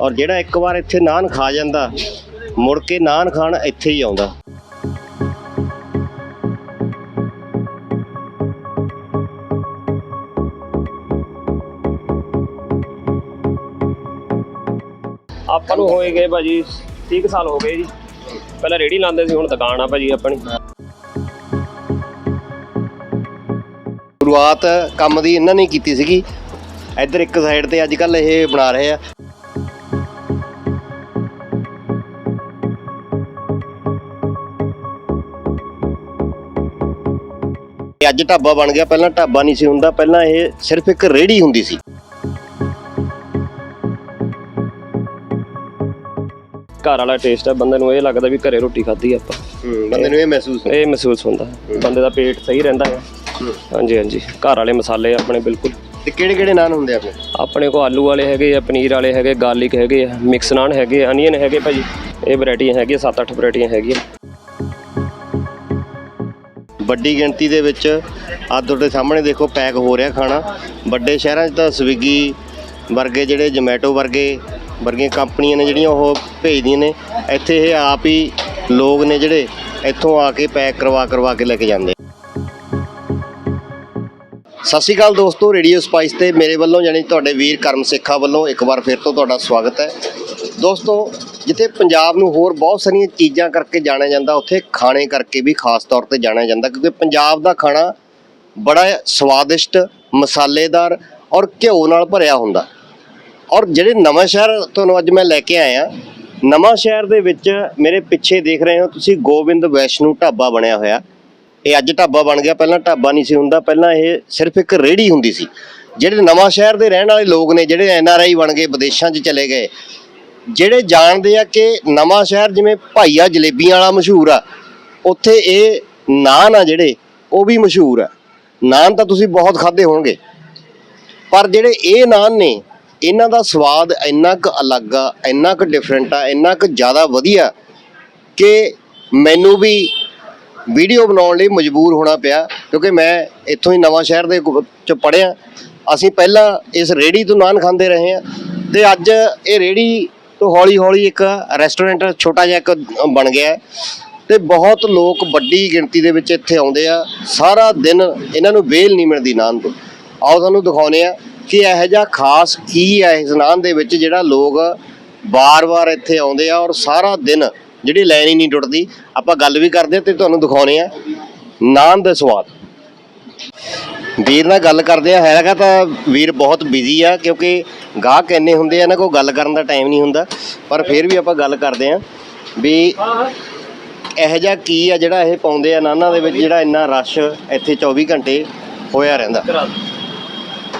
ਔਰ ਜਿਹੜਾ ਇੱਕ ਵਾਰ ਇੱਥੇ ਨਾਨ ਖਾ ਜਾਂਦਾ, ਮੁੜ ਕੇ ਨਾਨ ਖਾਣ ਇੱਥੇ ਹੀ ਆਉਂਦਾ। ਆਪਾਂ ਨੂੰ ਹੋਏ ਗਏ ਭਾਜੀ 30 ਕੁ ਸਾਲ ਹੋ ਗਏ ਜੀ। ਪਹਿਲਾਂ ਰੇੜੀ ਲਾਉਂਦੇ ਸੀ, ਹੁਣ ਦੁਕਾਨ ਆ ਭਾਜੀ ਆਪਣੀ। ਸ਼ੁਰੂਆਤ ਕੰਮ ਦੀ ਇਹਨਾਂ ਨੇ ਕੀਤੀ ਸੀਗੀ। ਇੱਧਰ ਇੱਕ ਸਾਈਡ ਤੇ ਅੱਜ ਕੱਲ ਇਹ ਬਣਾ ਰਹੇ ਆ। ਇਹ ਅੱਜ ਢਾਬਾ ਬਣ ਗਿਆ। ਪਹਿਲਾਂ ਢਾਬਾ ਨਹੀਂ ਸੀ ਹੁੰਦਾ। ਪਹਿਲਾਂ ਇਹ ਸਿਰਫ ਇੱਕ ਰੇੜੀ ਹੁੰਦੀ ਸੀ। ਘਰ ਵਾਲਾ ਟੇਸਟ ਹੈ ਬੰਦੇ ਨੂੰ ਇਹ ਲੱਗਦਾ ਵੀ ਘਰੇ ਰੋਟੀ ਖਾਧੀ ਆਪਾਂ। ਬੰਦੇ ਨੂੰ ਇਹ ਮਹਿਸੂਸ ਹੁੰਦਾ। ਇਹ ਮਹਿਸੂਸ ਹੁੰਦਾ। ਬੰਦੇ ਦਾ ਪੇਟ ਸਹੀ ਰਹਿੰਦਾ ਹੈ ਹਾਂਜੀ ਹਾਂਜੀ। ਘਰ ਵਾਲੇ ਮਸਾਲੇ ਆਪਣੇ ਬਿਲਕੁਲ। ਤੇ ਕਿਹੜੇ ਕਿਹੜੇ ਨਾਨ ਹੁੰਦੇ ਆਪਣੇ? ਆਪਣੇ ਕੋ ਆਲੂ ਵਾਲੇ ਹੈਗੇ ਆ ਪਨੀਰ ਵਾਲੇ ਹੈਗੇ ਗਾਰਲਿਕ ਹੈਗੇ ਆ ਮਿਕਸ ਨਾਨ ਹੈਗੇ ਆ ਅਨੀਅਨ ਹੈਗੇ ਭਾਜੀ। ਇਹ ਵੈਰਾਈਟੀਆਂ ਹੈਗੀਆਂ 7-8 ਵੈਰਾਈਟੀਆਂ ਹੈਗੀਆਂ। ਵੱਡੀ ਗਿਣਤੀ ਦੇ ਵਿੱਚ ਆ ਤੁਹਾਡੇ ਸਾਹਮਣੇ ਦੇਖੋ ਪੈਕ ਹੋ ਰਿਹਾ ਖਾਣਾ। ਵੱਡੇ ਸ਼ਹਿਰਾਂ 'ਚ ਤਾਂ ਸਵਿਗੀ ਵਰਗੇ ਜਿਹੜੇ ਜੋਮੈਟੋ ਵਰਗੇ ਵਰਗੀਆਂ ਕੰਪਨੀਆਂ ਨੇ ਜਿਹੜੀਆਂ ਉਹ ਭੇਜਦੀਆਂ ਨੇ। ਇੱਥੇ ਇਹ ਆਪ ਹੀ ਲੋਕ ਨੇ ਜਿਹੜੇ ਇੱਥੋਂ ਆ ਕੇ ਪੈਕ ਕਰਵਾ ਕਰਵਾ ਕੇ ਲੈ ਕੇ ਜਾਂਦੇ ਸਤਿ ਸ਼੍ਰੀ ਅਕਾਲ ਦੋਸਤੋ, ਰੇਡੀਓ ਸਪਾਈਸ ਤੇ ਮੇਰੇ ਵੱਲੋਂ ਜਾਨੀ ਤੁਹਾਡੇ ਵੀਰ ਕਰਮ ਸੇਖਾ ਵੱਲੋਂ ਇੱਕ ਵਾਰ ਫਿਰ ਤੋਂ ਤੁਹਾਡਾ ਸਵਾਗਤ ਹੈ। ਦੋਸਤੋ, ਜਿੱਥੇ ਪੰਜਾਬ ਨੂੰ ਹੋਰ ਬਹੁਤ ਸਾਰੀਆਂ ਚੀਜ਼ਾਂ ਕਰਕੇ ਜਾਣਿਆ ਜਾਂਦਾ, ਉੱਥੇ ਖਾਣੇ ਕਰਕੇ ਵੀ ਖਾਸ ਤੌਰ ਤੇ ਜਾਣਿਆ ਜਾਂਦਾ, ਕਿਉਂਕਿ ਪੰਜਾਬ ਦਾ ਖਾਣਾ ਬੜਾ ਸਵਾਦਿਸ਼ਟ, ਮਸਾਲੇਦਾਰ ਔਰ ਘਿਓ ਨਾਲ ਭਰਿਆ ਹੁੰਦਾ। ਔਰ ਜਿਹੜੇ ਨਵਾਂ ਸ਼ਹਿਰ ਤੁਹਾਨੂੰ ਅੱਜ ਮੈਂ ਲੈ ਕੇ ਆਇਆ, ਨਵਾਂ ਸ਼ਹਿਰ ਦੇ ਵਿੱਚ ਮੇਰੇ ਪਿੱਛੇ ਦੇਖ ਰਹੇ ਹੋ ਤੁਸੀਂ ਗੋਬਿੰਦ ਵੈਸ਼ਨੂ ਢਾਬਾ ਬਣਿਆ ਹੋਇਆ। ਇਹ ਅੱਜ ਢਾਬਾ ਬਣ ਗਿਆ। ਪਹਿਲਾਂ ਢਾਬਾ ਨਹੀਂ ਸੀ ਹੁੰਦਾ। ਪਹਿਲਾਂ ਇਹ ਸਿਰਫ ਇੱਕ ਰੇੜੀ ਹੁੰਦੀ ਸੀ। ਜਿਹੜੇ ਨਵਾਂ ਸ਼ਹਿਰ ਦੇ ਰਹਿਣ ਵਾਲੇ ਲੋਕ ਨੇ, ਜਿਹੜੇ ਐਨ ਆਰ ਆਈ ਬਣ ਗਏ, ਵਿਦੇਸ਼ਾਂ 'ਚ ਚਲੇ ਗਏ, ਜਿਹੜੇ ਜਾਣਦੇ ਆ ਕਿ ਨਵਾਂ ਸ਼ਹਿਰ ਜਿਵੇਂ ਭਾਈਆ ਜਲੇਬੀਆਂ ਵਾਲਾ ਮਸ਼ਹੂਰ ਆ, ਉੱਥੇ ਇਹ ਨਾਨ ਆ ਜਿਹੜੇ, ਉਹ ਵੀ ਮਸ਼ਹੂਰ ਆ। ਨਾਨ ਤਾਂ ਤੁਸੀਂ ਬਹੁਤ ਖਾਦੇ ਹੋਣਗੇ। ਪਰ ਜਿਹੜੇ ਇਹ ਨਾਨ ਨੇ, ਇਹਨਾਂ ਦਾ ਸਵਾਦ ਇੰਨਾ ਕੁ ਅਲੱਗ ਆ, ਇੰਨਾ ਕੁ ਡਿਫਰੈਂਟ ਆ, ਇੰਨਾ ਕੁ ਜ਼ਿਆਦਾ ਵਧੀਆ ਕਿ ਮੈਨੂੰ ਵੀ ਵੀਡੀਓ ਬਣਾਉਣ ਲਈ ਮਜਬੂਰ ਹੋਣਾ ਪਿਆ, ਕਿਉਂਕਿ ਮੈਂ ਇੱਥੋਂ ਹੀ ਨਵਾਂ ਸ਼ਹਿਰ ਦੇ ਗੁ- ਚ ਪੜਿਆ ਅਸੀਂ ਪਹਿਲਾਂ ਇਸ ਰੇੜੀ ਤੋਂ ਨਾਨ ਖਾਂਦੇ ਰਹੇ ਹਾਂ ਤੇ ਅੱਜ ਇਹ ਰੇੜੀ ਤੋਂ ਹੌਲੀ ਹੌਲੀ ਇੱਕ ਰੈਸਟੋਰੈਂਟ ਛੋਟਾ ਜਿਹਾ ਇੱਕ ਬਣ ਗਿਆ ਹੈ ਤੇ ਬਹੁਤ ਲੋਕ ਵੱਡੀ ਗਿਣਤੀ ਦੇ ਵਿੱਚ ਇੱਥੇ ਆਉਂਦੇ ਆ। ਸਾਰਾ ਦਿਨ ਇਹਨਾਂ ਨੂੰ ਵੇਲ ਨਹੀਂ ਮਿਲਦੀ ਨਾਨ ਤੋਂ। ਆਓ ਤੁਹਾਨੂੰ ਦਿਖਾਉਨੇ ਆ ਕਿ ਇਹੋ ਜਿਹਾ ਖਾਸ ਕੀ ਹੈ ਇਸ ਨਾਨ ਦੇ ਵਿੱਚ ਜਿਹੜਾ ਲੋਕ ਵਾਰ-ਵਾਰ ਇੱਥੇ ਆਉਂਦੇ ਆ ਔਰ ਸਾਰਾ ਦਿਨ ਜਿਹੜੀ ਲਾਈਨ ਹੀ ਨਹੀਂ ਟੁੱਟਦੀ ਆਪਾਂ ਗੱਲ ਵੀ ਕਰਦੇ ਤੇ ਤੁਹਾਨੂੰ ਦਿਖਾਉਨੇ ਆ ਨਾਨ ਦੇ ਸਵਾਦ। ਵੀਰ ਨਾਲ ਗੱਲ ਕਰਦੇ ਆ ਹੈਗਾ ਤਾਂ ਵੀਰ ਬਹੁਤ ਬਿਜ਼ੀ ਆ ਕਿਉਂਕਿ ਗਾਹਕ ਇੰਨੇ ਹੁੰਦੇ ਆ ਇਹਨਾਂ ਕੋਲ ਗੱਲ ਕਰਨ ਦਾ ਟਾਈਮ ਨਹੀਂ ਹੁੰਦਾ ਪਰ ਫਿਰ ਵੀ ਆਪਾਂ ਗੱਲ ਕਰਦੇ ਆ ਵੀ ਇਹੋ ਜਿਹਾ ਕੀ ਆ ਜਿਹੜਾ ਇਹ ਪਾਉਂਦੇ ਆ ਨਾਨਾਂ ਦੇ ਵਿੱਚ ਜਿਹੜਾ ਇੰਨਾ ਰਸ਼ ਇੱਥੇ 24 ਘੰਟੇ ਹੋਇਆ ਰਹਿੰਦਾ।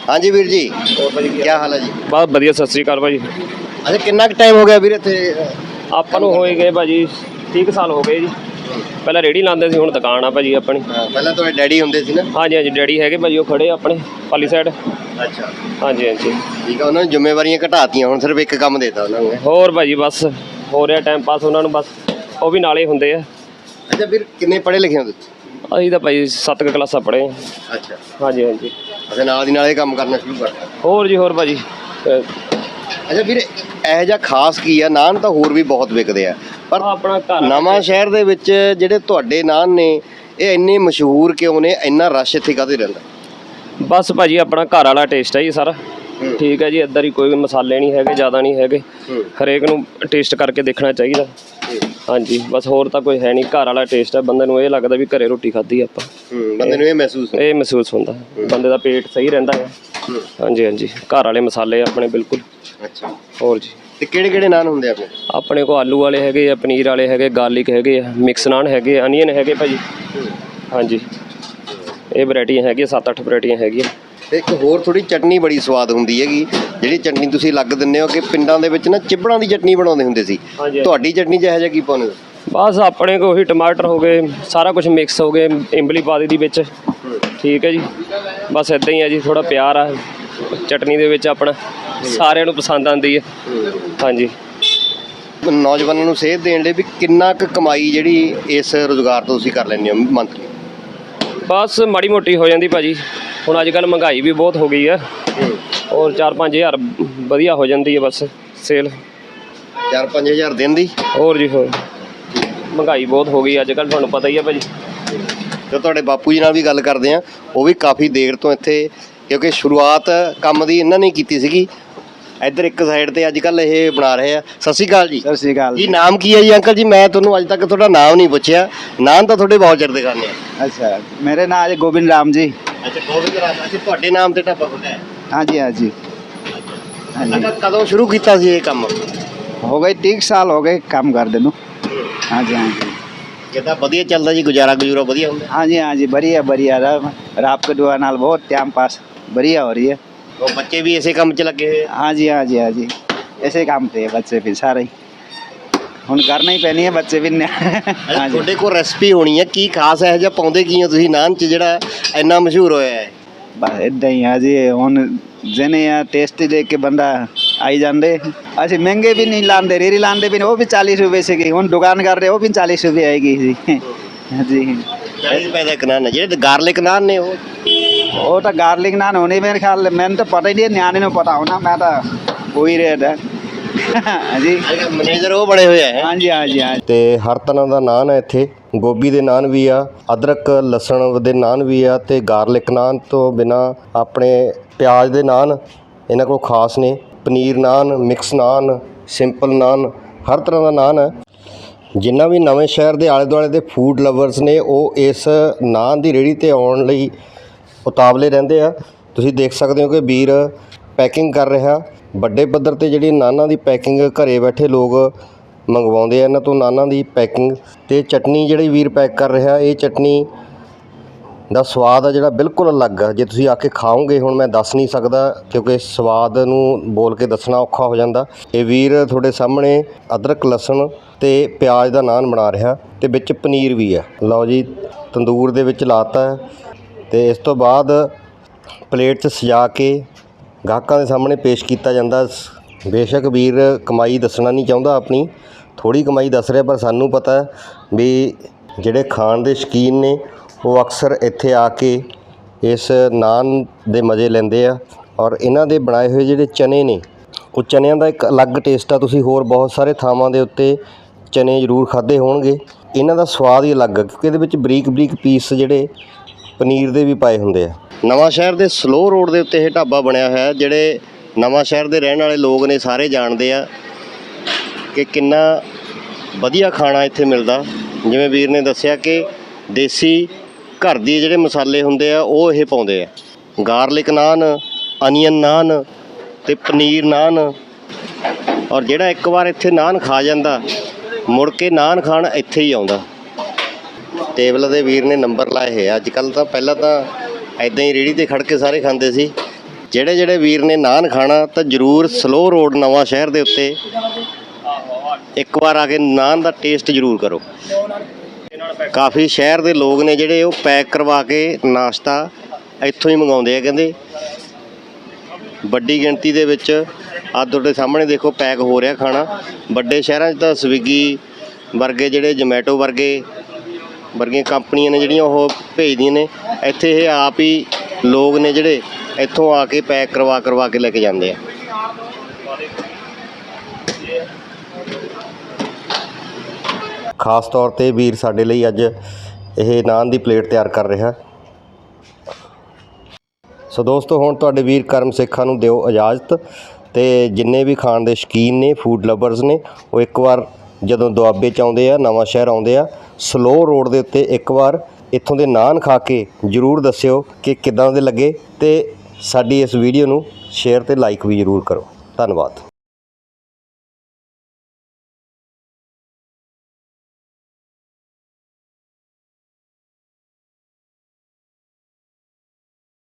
ਹਾਂਜੀ ਵੀਰ ਜੀ ਕੀ ਹਾਲ ਹੈ ਜੀ? ਬਹੁਤ ਵਧੀਆ ਸਤਿ ਸ੍ਰੀ ਅਕਾਲ ਭਾਜੀ। ਅੱਛਾ ਕਿੰਨਾ ਕੁ ਟਾਈਮ ਹੋ ਗਿਆ ਵੀਰ ਇੱਥੇ? ਆਪਾਂ ਨੂੰ ਹੋਏ ਗਏ ਭਾਜੀ 30 ਕੁ ਸਾਲ ਹੋ ਗਏ ਜੀ। ਪਹਿਲਾਂ ਰੇੜੀ ਲਾਉਂਦੇ ਸੀ ਹੁਣ ਦੁਕਾਨ ਆ ਭਾਜੀ ਆਪਣੀ। ਹਾਂ, ਪਹਿਲਾਂ ਤੁਹਾਡੇ ਡੈਡੀ ਹੁੰਦੇ ਸੀ ਨਾ? ਹਾਂਜੀ ਹਾਂਜੀ ਡੈਡੀ ਹੈਗੇ ਭਾਜੀ ਉਹ ਖੜੇ ਆ ਆਪਣੇ ਪਾਲੀ ਸਾਈਡ ਅੱਛਾ। ਹਾਂਜੀ ਹਾਂਜੀ। ਠੀਕ ਆ ਉਹਨਾਂ ਨੇ ਜ਼ਿੰਮੇਵਾਰੀਆਂ ਘਟਾਤੀਆਂ ਹੁਣ ਸਿਰਫ ਇੱਕ ਕੰਮ ਦੇਤਾ ਉਹਨਾਂ ਨੂੰ। ਹੋਰ ਭਾਜੀ ਬਸ ਹੋ ਰਿਹਾ ਟਾਈਮ ਪਾਸ ਉਹਨਾਂ ਨੂੰ ਬਸ ਉਹ ਵੀ ਨਾਲੇ ਹੁੰਦੇ ਆ। ਅੱਛਾ ਵੀਰ ਕਿੰਨੇ ਪੜ੍ਹੇ ਲਿਖੇ ਹੋ ਤੁਸੀਂ? ਅਸੀਂ ਤਾਂ ਭਾਈ 7 ਕਲਾਸਾਂ ਪੜ੍ਹੇ ਅੱਛਾ। ਹਾਂਜੀ ਹਾਂਜੀ। ਅੱਛਾ ਨਾਲ ਦੀ ਨਾਲ ਇਹ ਕੰਮ ਕਰਨਾ ਸ਼ੁਰੂ ਕਰਤਾ। ਹੋਰ ਜੀ ਹੋਰ ਭਾਜੀ ਅਹ ਅੱਛਾ ਵੀਰ ਇਹੋ ਜਿਹਾ ਖਾਸ ਕੀ ਆ? ਨਾਨ ਤਾਂ ਹੋਰ ਵੀ ਬਹੁਤ ਵਿਕਦੇ ਆ। ਪਰ ਆਪਣਾ ਘਰ ਨਵਾਂ ਸ਼ਹਿਰ ਦੇ ਵਿੱਚ ਜਿਹੜੇ ਤੁਹਾਡੇ ਨਾਨ ਨੇ ਇਹ ਇੰਨੇ ਮਸ਼ਹੂਰ ਕਿਉਂ ਨੇ? ਇੰਨਾ ਰਸ਼ ਇੱਥੇ ਕਾਹਦੇ ਰਹਿੰਦਾ? ਬਸ ਭਾਜੀ ਆਪਣਾ ਘਰ ਵਾਲਾ ਟੇਸਟ ਹੈ ਜੀ ਸਾਰਾ। ਠੀਕ ਹੈ ਜੀ ਇੱਧਰ ਹੀ ਕੋਈ ਮਸਾਲੇ ਨਹੀਂ ਹੈਗੇ ਜ਼ਿਆਦਾ ਨਹੀਂ ਹੈਗੇ। ਹਰੇਕ ਨੂੰ ਟੇਸਟ ਕਰਕੇ ਦੇਖਣਾ ਚਾਹੀਦਾ। ਹਾਂਜੀ ਬਸ ਹੋਰ ਤਾਂ ਕੋਈ ਹੈ ਨਹੀਂ। ਘਰ ਵਾਲਾ ਟੇਸਟ ਹੈ ਬੰਦੇ ਨੂੰ ਇਹ ਲੱਗਦਾ ਵੀ ਘਰੇ ਰੋਟੀ ਖਾਧੀ ਆਪਾਂ। ਬੰਦੇ ਨੂੰ ਇਹ ਮਹਿਸੂਸ ਇਹ ਮਹਿਸੂਸ ਹੁੰਦਾ। ਬੰਦੇ ਦਾ ਪੇਟ ਸਹੀ ਰਹਿੰਦਾ ਹੂੰ। ਹਾਂਜੀ ਹਾਂਜੀ। ਘਰ ਵਾਲੇ ਮਸਾਲੇ ਆਪਣੇ ਬਿਲਕੁਲ। ਅੱਛਾ। ਹੋਰ ਜੀ। ਤੇ ਕਿਹੜੇ ਕਿਹੜੇ ਨਾਨ ਹੁੰਦੇ ਆ ਆਪਣੇ? ਆਪਣੇ ਕੋ ਆਲੂ ਵਾਲੇ ਹੈਗੇ ਆ ਪਨੀਰ ਵਾਲੇ ਹੈਗੇ ਗਾਰਲਿਕ ਹੈਗੇ ਆ ਮਿਕਸ ਨਾਨ ਹੈਗੇ ਅਨੀਅਨ ਹੈਗੇ ਭਾਜੀ। ਹਾਂਜੀ। ਇਹ ਵੈਰਾਈਟੀਆਂ ਹੈਗੀਆਂ 7-8 ਵੈਰਾਈਟੀਆਂ ਹੈਗੀਆਂ। ਤੇ ਇੱਕ ਹੋਰ ਥੋੜੀ ਚਟਨੀ ਬੜੀ ਸਵਾਦ ਹੁੰਦੀ ਹੈਗੀ ਜਿਹੜੀ ਚਟਨੀ ਤੁਸੀਂ ਲੱਗ ਦਿੰਦੇ ਹੋ ਕਿ ਪਿੰਡਾਂ ਦੇ ਵਿੱਚ ਨਾ ਚਿਬੜਾਂ ਦੀ ਚਟਨੀ ਬਣਾਉਂਦੇ ਹੁੰਦੇ ਸੀ। ਹਾਂਜੀ ਤੁਹਾਡੀ ਚਟਨੀ ਇਹੋ ਜਿਹਾ ਕੀ ਪਾਉਂਦੇ ਹੋ? ਬਸ ਆਪਣੇ ਕੋ ਉਹੀ ਟਮਾਟਰ ਹੋ ਗਏ ਸਾਰਾ ਕੁਝ ਮਿਕਸ ਹੋ ਗਏ ਇੰਬਲੀ ਪਾ ਦਿੱਤੀ ਵਿੱਚ। ਠੀਕ ਹੈ ਜੀ। ਬਸ ਇਦਾਂ ਹੀ ਹੈ ਜੀ ਥੋੜਾ ਪਿਆਰ ਆ ਚਟਨੀ ਦੇ ਵਿੱਚ ਆਪਣਾ ਸਾਰਿਆਂ ਨੂੰ ਪਸੰਦ ਆਉਂਦੀ ਹੈ। ਹਾਂਜੀ। ਨੌਜਵਾਨਾਂ ਨੂੰ ਸੇਧ ਦੇਣ ਲਈ ਵੀ ਕਿੰਨਾ ਕੁ ਕਮਾਈ ਜਿਹੜੀ ਇਸ ਰੋਜ਼ਗਾਰ ਤੋਂ ਤੁਸੀਂ ਕਰ ਲੈਂਦੇ ਹੋ ਮੰਥਲੀ? ਬਸ ਮਾੜੀ ਮੋਟੀ ਹੋ ਜਾਂਦੀ ਭਾਜੀ। ਹੁਣ ਅੱਜ ਕੱਲ ਮਹਿੰਗਾਈ ਵੀ ਬਹੁਤ ਹੋ ਗਈ ਆ। ਔਰ 4-5000 ਵਧੀਆ ਹੋ ਜਾਂਦੀ ਹੈ ਬਸ ਸੇਲ। 4-5000 ਦਿਨ ਦੀ? ਹੋਰ ਜੀ ਹੋਰ। ਮਹਿੰਗਾਈ ਬਹੁਤ ਹੋ ਗਈ ਅੱਜ ਕੱਲ ਤੁਹਾਨੂੰ ਪਤਾ ਹੀ ਆ ਭਾਜੀ। ਤੇ ਤੁਹਾਡੇ ਬਾਪੂ ਜੀ ਨਾਲ ਵੀ ਗੱਲ ਕਰਦੇ ਆ ਉਹ ਵੀ ਕਾਫੀ ਦੇਰ ਤੋਂ ਇੱਥੇ ਕਿਉਂਕਿ ਸ਼ੁਰੂਆਤ ਕੰਮ ਦੀ ਇਹਨਾਂ ਨੇ ਕੀਤੀ ਸੀਗੀ। ਇੱਧਰ ਇੱਕ ਸਾਈਡ ਤੇ ਅੱਜ ਕੱਲ ਇਹ ਬਣਾ ਰਹੇ ਆ। ਸਤਿ ਸ਼੍ਰੀ ਅਕਾਲ ਜੀ। ਸਤਿ ਸ਼੍ਰੀ ਅਕਾਲ ਜੀ। ਨਾਮ ਕੀ ਹੈ ਜੀ ਅੰਕਲ ਜੀ? ਮੈਂ ਤੁਹਾਨੂੰ ਅੱਜ ਤੱਕ ਤੁਹਾਡਾ ਨਾਮ ਨਹੀਂ ਪੁੱਛਿਆ। ਨਾਮ ਤਾਂ ਤੁਹਾਡੇ ਬਹੁਤ ਚਿਰ ਦੇ ਕਰਨੇ ਆ। ਅੱਛਾ ਮੇਰੇ ਨਾਮ ਹੈ ਗੋਬਿੰਦ ਰਾਮ ਜੀ। ਅੱਛਾ ਗੋਬਿੰਦ ਰਾਮ ਅੱਛਾ ਤੁਹਾਡੇ ਨਾਮ ਤੇ ਢਾਬਾ ਖੁੱਲਿਆ ਹੈ। ਹਾਂਜੀ ਹਾਂਜੀ। ਅੰਕਲ ਕਦੋਂ ਸ਼ੁਰੂ ਕੀਤਾ ਸੀ ਇਹ ਕੰਮ? ਹੋ ਗਏ 30 ਸਾਲ ਹੋ ਗਏ ਕੰਮ ਕਰਦੇ ਨੂੰ। ਹਾਂਜੀ ਹਾਂਜੀ। ਕਿਦਾਂ ਵਧੀਆ ਚੱਲਦਾ ਜੀ ਗੁਜ਼ਾਰਾ ਗੁਜ਼ੂਰਾ ਵਧੀਆ ਹੁੰਦਾ। ਹਾਂਜੀ ਹਾਂਜੀ ਬੜੀਆ ਬੜੀਆ ਰਾਪ ਕਡੂਆ ਨਾਲ ਬਹੁਤ ਟਾਈਮ ਪਾਸ ਬੜੀਆ ਹੋ ਰਹੀ ਹੈ। ਉਹ ਬੱਚੇ ਵੀ ਇਸੇ ਕੰਮ 'ਚ ਲੱਗੇ ਹਾਂਜੀ ਹਾਂਜੀ ਹਾਂਜੀ। ਇਸੇ ਕੰਮ ਤੇ ਬੱਚੇ ਵੀ ਸਾਰੇ ਹੁਣ ਕਰਨਾ ਹੀ ਪੈਣੀ ਹੈ ਬੱਚੇ ਵੀ ਤੁਹਾਡੇ ਕੋਲ ਰੈਸਪੀ ਹੋਣੀ ਹੈ ਕੀ ਖਾਸ ਇਹੋ ਜਿਹਾ ਪਾਉਂਦੇ ਕੀ ਹੋ ਤੁਸੀਂ? ਨਾਨ 'ਚ ਜਿਹੜਾ ਇੰਨਾ ਮਸ਼ਹੂਰ ਹੋਇਆ ਹੈ। ਬਸ ਇਦਾਂ ਹੀ ਆ ਜੀ ਹੁਣ ਜਿਹਨੇ ਆ ਟੇਸਟ ਦੇਖ ਕੇ ਬੰਦਾ ਆਈ ਜਾਂਦੇ। ਅਸੀਂ ਮਹਿੰਗੇ ਵੀ ਨਹੀਂ ਲਾਉਂਦੇ ਰੇਰੀ ਲਾਉਂਦੇ ਵੀ ਨਹੀਂ, ਉਹ ਵੀ 40 ਰੁਪਏ ਸੀਗੀ। ਹੁਣ ਦੁਕਾਨ ਕਰ ਰਹੇ ਉਹ ਵੀ 40 ਰੁਪਏ ਆਏਗੀ ਜੀ। ਜੀ 40 ਰੁਪਏ ਦਾ ਇੱਕ ਨਾਨ ਹੈ ਜਿਹੜੇ ਗਾਰਲਿਕ ਨਾਨ ਨੇ ਉਹ? ਉਹ ਤਾਂ ਗਾਰਲਿਕ ਨਾਨ ਹੋਣੀ ਮੇਰੇ ਖਿਆਲ ਮੈਨੂੰ ਤਾਂ ਪਤਾ ਹੀ ਨਹੀਂ ਨਿਆਣੇ ਨੂੰ ਪਤਾ ਹੋਣਾ ਮੈਂ ਤਾਂ ਕੋਈ ਰੇਟ ਹੈ ਜੀ ਮੈਨੇਜਰ ਉਹ ਬਣੇ ਹੋਏ ਆ ਹਾਂਜੀ ਹਾਂਜੀ ਹਾਂਜੀ। ਤੇ ਹਰ ਤਰ੍ਹਾਂ ਦਾ ਨਾਨ ਹੈ ਇੱਥੇ। ਗੋਭੀ ਦੇ ਨਾਨ ਵੀ ਆ ਅਦਰਕ ਲਸਣ ਦੇ ਨਾਨ ਵੀ ਆ ਤੇ ਗਾਰਲਿਕ ਨਾਨ ਤੋਂ ਬਿਨਾ ਆਪਣੇ ਪਿਆਜ਼ ਦੇ ਨਾਨ ਇਹਨਾਂ ਕੋਲ ਖਾਸ ਨੇ। ਪਨੀਰ ਨਾਨ, ਮਿਕਸ ਨਾਨ, ਸਿੰਪਲ ਨਾਨ, ਹਰ ਤਰ੍ਹਾਂ ਦਾ ਨਾਨ ਹੈ। ਜਿੰਨਾ ਵੀ ਨਵੇਂ ਸ਼ਹਿਰ ਦੇ ਆਲੇ ਦੁਆਲੇ ਦੇ ਫੂਡ ਲਵਰਸ ਨੇ, ਉਹ ਇਸ ਨਾਨ ਦੀ ਰੇੜੀ ਤੇ ਆਉਣ ਲਈ ਉਤਾਵਲੇ ਰਹਿੰਦੇ ਆ। ਤੁਸੀਂ ਦੇਖ ਸਕਦੇ ਹੋ ਕਿ ਵੀਰ ਪੈਕਿੰਗ ਕਰ ਰਿਹਾ। ਵੱਡੇ ਪੱਧਰ ਤੇ ਜਿਹੜੀ ਨਾਨਾਂ ਦੀ ਪੈਕਿੰਗ ਘਰੇ ਬੈਠੇ ਲੋਕ ਮੰਗਵਾਉਂਦੇ ਆ, ਇਹਨਾਂ ਤੋਂ ਨਾਨਾਂ ਦੀ ਪੈਕਿੰਗ ਤੇ ਚਟਨੀ ਜਿਹੜੀ ਵੀਰ ਪੈਕ ਕਰ ਰਿਹਾ, ਇਹ ਚਟਨੀ ਦਾ ਸਵਾਦ ਆ ਜਿਹੜਾ ਬਿਲਕੁਲ ਅਲੱਗ ਆ। ਜੇ ਤੁਸੀਂ ਆ ਕੇ ਖਾਓਗੇ, ਹੁਣ ਮੈਂ ਦੱਸ ਨਹੀਂ ਸਕਦਾ, ਕਿਉਂਕਿ ਸਵਾਦ ਨੂੰ ਬੋਲ ਕੇ ਦੱਸਣਾ ਔਖਾ ਹੋ ਜਾਂਦਾ। ਇਹ ਵੀਰ ਤੁਹਾਡੇ ਸਾਹਮਣੇ ਅਦਰਕ, ਲਸਣ ਤੇ ਪਿਆਜ਼ ਦਾ ਨਾਨ ਬਣਾ ਰਿਹਾ ਤੇ ਵਿੱਚ ਪਨੀਰ ਵੀ ਆ। ਲਓ ਜੀ, ਤੰਦੂਰ ਦੇ ਵਿੱਚ ਲਾਤਾ। ਹੈ ਤੇ ਇਸ ਤੋਂ ਬਾਅਦ ਪਲੇਟ 'ਚ ਸਜਾ ਕੇ ਗਾਹਕਾਂ ਦੇ ਸਾਹਮਣੇ ਪੇਸ਼ ਕੀਤਾ ਜਾਂਦਾ। ਬੇਸ਼ੱਕ ਵੀਰ ਕਮਾਈ ਦੱਸਣਾ ਨਹੀਂ ਚਾਹੁੰਦਾ ਆਪਣੀ ਥੋੜੀ ਕਮਾਈ ਦੱਸ ਰਿਹਾ, ਪਰ ਸਾਨੂੰ ਪਤਾ ਵੀ ਜਿਹੜੇ ਖਾਣ ਦੇ ਸ਼ੌਕੀਨ ਨੇ ਉਹ ਅਕਸਰ ਇੱਥੇ ਆ ਕੇ ਇਸ ਨਾਨ ਦੇ ਮਜ਼ੇ ਲੈਂਦੇ ਆ ਔਰ ਇਹਨਾਂ ਦੇ ਬਣਾਏ ਹੋਏ ਜਿਹੜੇ ਚਨੇ ਨੇ, ਉਹ ਚਨਿਆਂ ਦਾ ਇੱਕ ਅਲੱਗ ਟੇਸਟ ਆ। ਤੁਸੀਂ ਹੋਰ ਬਹੁਤ ਸਾਰੇ ਥਾਵਾਂ ਦੇ ਉੱਤੇ ਚਨੇ ਜ਼ਰੂਰ ਖਾਦੇ ਹੋਣਗੇ। ਇਹਨਾਂ ਦਾ ਸਵਾਦ ਹੀ ਅਲੱਗ ਆ, ਕਿਉਂਕਿ ਇਹਦੇ ਵਿੱਚ ਬਰੀਕ ਬਰੀਕ ਪੀਸ ਜਿਹੜੇ ਪਨੀਰ ਦੇ ਵੀ ਪਾਏ ਹੁੰਦੇ ਆ। ਨਵਾਂ ਸ਼ਹਿਰ ਦੇ ਸਲੋ ਰੋਡ ਦੇ ਉੱਤੇ ਇਹ ਢਾਬਾ ਬਣਿਆ ਹੋਇਆ, ਜਿਹੜੇ ਨਵਾਂ ਸ਼ਹਿਰ ਦੇ ਰਹਿਣ ਵਾਲੇ ਲੋਕ ਨੇ, ਸਾਰੇ ਜਾਣਦੇ ਆ ਕਿ ਕਿੰਨਾ ਵਧੀਆ ਖਾਣਾ ਇੱਥੇ ਮਿਲਦਾ। ਜਿਵੇਂ ਵੀਰ ਨੇ ਦੱਸਿਆ ਕਿ ਦੇਸੀ ਘਰ ਦੇ ਜਿਹੜੇ ਮਸਾਲੇ ਹੁੰਦੇ ਆ, ਉਹ ਇਹ ਪਾਉਂਦੇ ਆ। ਗਾਰਲਿਕ ਨਾਨ, ਅਨੀਅਨ ਨਾਨ ਤੇ ਪਨੀਰ ਨਾਨ। ਔਰ ਜਿਹੜਾ ਇੱਕ ਵਾਰ ਇੱਥੇ ਨਾਨ ਖਾ ਜਾਂਦਾ, ਮੁੜ ਕੇ ਨਾਨ ਖਾਣ ਇੱਥੇ ਹੀ ਆਉਂਦਾ। ਟੇਬਲ ਦੇ ਵੀਰ ਨੇ ਨੰਬਰ ਲਾਏ ਹੋਏ ਅੱਜ ਕੱਲ ਤਾਂ ਪਹਿਲਾਂ ਤਾਂ ਐਦਾਂ ਹੀ ਰੇੜੀ ਤੇ ਖੜ ਕੇ ਸਾਰੇ ਖਾਂਦੇ ਸੀ। ਜਿਹੜੇ ਜਿਹੜੇ ਵੀਰ ਨੇ ਨਾਨ ਖਾਣਾ, ਤਾਂ ਜਰੂਰ ਸਲੋ ਰੋਡ ਨਵਾਂ ਸ਼ਹਿਰ ਦੇ ਉੱਤੇ ਇੱਕ ਵਾਰ ਆ ਕੇ ਨਾਨ ਦਾ ਟੇਸਟ ਜਰੂਰ ਕਰੋ। ਕਾਫੀ ਸ਼ਹਿਰ ਦੇ ਲੋਕ ਨੇ ਜਿਹੜੇ ਉਹ ਪੈਕ ਕਰਵਾ ਕੇ ਨਾਸ਼ਤਾ ਇੱਥੋਂ ਹੀ ਮੰਗਾਉਂਦੇ ਆ, ਕਹਿੰਦੇ ਵੱਡੀ ਗਿਣਤੀ ਦੇ ਵਿੱਚ ਆ ਤੁਹਾਡੇ ਸਾਹਮਣੇ ਦੇਖੋ ਪੈਕ ਹੋ ਰਿਹਾ ਖਾਣਾ। ਵੱਡੇ ਸ਼ਹਿਰਾਂ 'ਚ ਤਾਂ ਸਵਿਗੀ ਵਰਗੇ ਜਿਹੜੇ ਜੋਮੈਟੋ ਵਰਗੇ, ਵਰਗੀਆਂ ਕੰਪਨੀਆਂ ਨੇ ਜਿਹੜੀਆਂ ਉਹ ਭੇਜਦੀਆਂ ਨੇ। ਇੱਥੇ ਇਹ ਆਪ ਹੀ ਲੋਕ ਨੇ ਜਿਹੜੇ ਇੱਥੋਂ ਆ ਕੇ ਪੈਕ ਕਰਵਾ ਕਰਵਾ ਕੇ ਲੈ ਕੇ ਜਾਂਦੇ ਆ। ਖਾਸ ਤੌਰ ਤੇ ਵੀਰ ਸਾਡੇ ਲਈ ਅੱਜ ਇਹ ਨਾਨ ਦੀ ਪਲੇਟ ਤਿਆਰ ਕਰ ਰਿਹਾ। ਸੋ ਦੋਸਤੋ, ਹੁਣ ਤੁਹਾਡੇ ਵੀਰ ਕਰਮ ਸੇਖਾਂ ਨੂੰ ਦਿਓ ਇਜਾਜ਼ਤ ਤੇ ਜਿੰਨੇ ਵੀ ਖਾਣ ਦੇ ਸ਼ੌਕੀਨ ਨੇ ਫੂਡ ਲਵਰਸ ਨੇ, ਉਹ ਇੱਕ ਵਾਰ ਜਦੋਂ ਦੁਆਬੇ ਚ ਆਉਂਦੇ ਆ, ਨਵਾਂ ਸ਼ਹਿਰ ਆਉਂਦੇ ਆ ਸਲੋ ਰੋਡ ਦੇ ਉੱਤੇ ਇੱਕ ਵਾਰ ਇੱਥੋਂ ਦੇ ਨਾਨ ਖਾ ਕੇ ਜਰੂਰ ਦੱਸਿਓ ਕਿ ਕਿਦਾਂ ਦੇ ਲੱਗੇ ਤੇ ਸਾਡੀ ਇਸ ਵੀਡੀਓ ਨੂੰ ਸ਼ੇਅਰ ਤੇ ਲਾਈਕ ਵੀ ਜਰੂਰ ਕਰੋ। ਧੰਨਵਾਦ।